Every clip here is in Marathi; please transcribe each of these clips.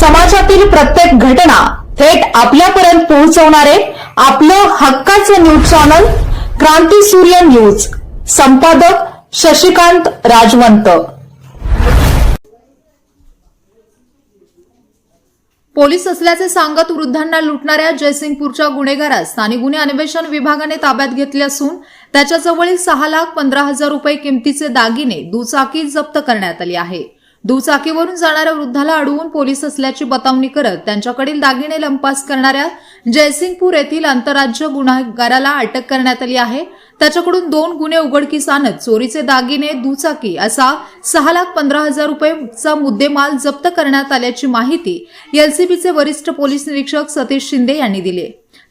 समाजातील प्रत्येक घटना थेट आपल्यापर्यंत पोहोचवणारे आपलं हक्काचं न्यूज चॅनल क्रांती सूर्य न्यूज. संपादक शशिकांत राजवंत. पोलीस असल्याचे सांगत वृद्धांना लुटणाऱ्या जयसिंगपूरच्या गुन्हेगारास स्थानिक गुन्हे अन्वेषण विभागाने ताब्यात घेतले असून त्याच्याजवळील सहा लाख पंधरा हजार रुपये किमतीचे दागिने दुचाकी जप्त करण्यात आली आहे. दुचाकीवरून जाणाऱ्या वृद्धाला अडवून पोलीस असल्याची बतावणी करत त्यांच्याकडील दागिने लंपास करणाऱ्या जयसिंगपूर येथील आंतरराज्य गुन्हेगाराला अटक करण्यात आली आहे. त्याच्याकडून दोन गुन्हे उघडकीस आणत चोरीचे दागिने दुचाकी असा सहा लाख पंधरा हजार रुपयेचा मुद्देमाल जप्त करण्यात आल्याची माहिती एलसीबीचे वरिष्ठ पोलीस निरीक्षक सतीश शिंदे यांनी दिली.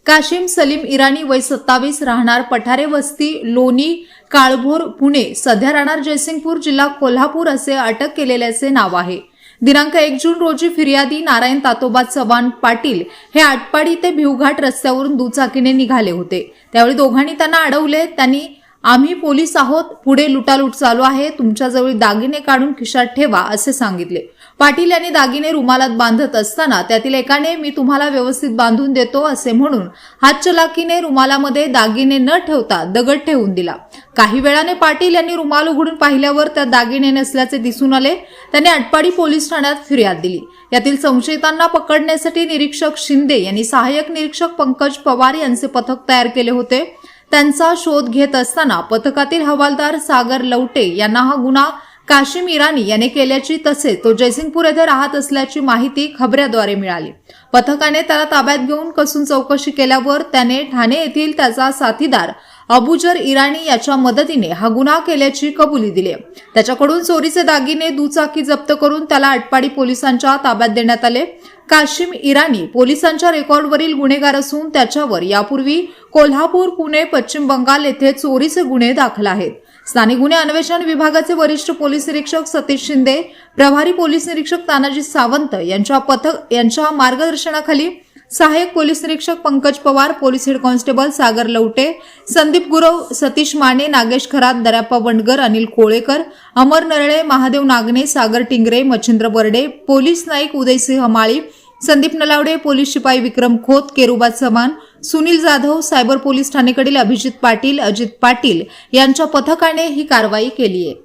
काशिम सलीम इराणी वय सत्तावीस राहणार पठारे वस्ती लोणी काळभोर पुणे सध्या राहणार जयसिंगपूर जिल्हा कोल्हापूर असे अटक केलेल्याचे नाव आहे. दिनांक एक जून रोजी फिर्यादी नारायण तातोबा चव्हाण पाटील हे आटपाडी ते भिवघाट रस्त्यावरून दुचाकीने निघाले होते. त्यावेळी दोघांनी त्यांना अडवले. त्यांनी आम्ही पोलीस आहोत पुढे लुटालूट चालू आहे तुमच्याजवळ दागिने काढून खिशात ठेवा असे सांगितले. पाटील यांनी दागिने रुमालात बांधत असताना त्यातील एकाने मी तुम्हाला व्यवस्थित बांधून देतो असे म्हणून हातचलाकीने रुमालामध्ये दागिने न ठेवता दगड ठेवून दिला. काही वेळाने पाटील यांनी रुमाल उघडून पाहिल्यावर त्यात दागिने नसल्याचे दिसून आले. त्यांनी अटपाडी पोलीस ठाण्यात फिर्याद दिली. यातील संशयितांना पकडण्यासाठी निरीक्षक शिंदे यांनी सहाय्यक निरीक्षक पंकज पवार यांचे पथक तयार केले होते. त्यांचा शोध घेत असताना पथकातील हवालदार सागर लवटे यांना हा गुन्हा काशिम इराणी याने केल्याची तसेच तो जयसिंगपूर येथे राहत असल्याची माहिती खबऱ्याद्वारे मिळाली. पथकाने त्याला ताब्यात घेऊन कसून चौकशी केल्यावर त्याने ठाणे येथील त्याचा साथीदार अबुजर इराणी याच्या मदतीने हा गुन्हा केल्याची कबुली दिली त्याच्याकडून चोरीचे दागिने दुचाकी जप्त करून त्याला अटपाडी पोलिसांच्या ताब्यात देण्यात आले. काशिम इराणी पोलिसांच्या रेकॉर्डवरील गुन्हेगार असून त्याच्यावर यापूर्वी कोल्हापूर पुणे पश्चिम बंगाल येथे चोरीचे गुन्हे दाखल आहेत. स्थानिक गुन्हे अन्वेषण विभागाचे वरिष्ठ पोलीस निरीक्षक सतीश शिंदे प्रभारी पोलीस निरीक्षक तानाजी सावंत यांच्या पथक यांच्या मार्गदर्शनाखाली सहाय्यक पोलीस निरीक्षक Pankaj Pawar police head constable Sagar Lavate Sandeep Gurav Satish Mane Nagesh Kharat Daryappa Wandgar Anil Kolekar Amar Narale Mahadev Nagane Sagar Tingre Machhindra Barde police naik Udaysinh Mali Sandeep Nalawade police शिपाई विक्रम खोत केरुबा चव्हाण सुनील जाधव सायबर पोलीस ठाणेकडील अभिजित पाटील अजित पाटील यांच्या पथकाने ही कारवाई केली आहे.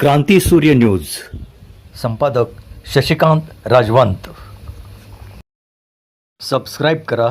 क्रांती सूर्य न्यूज. संपादक शशिकांत राजवंत. सबस्क्राईब करा.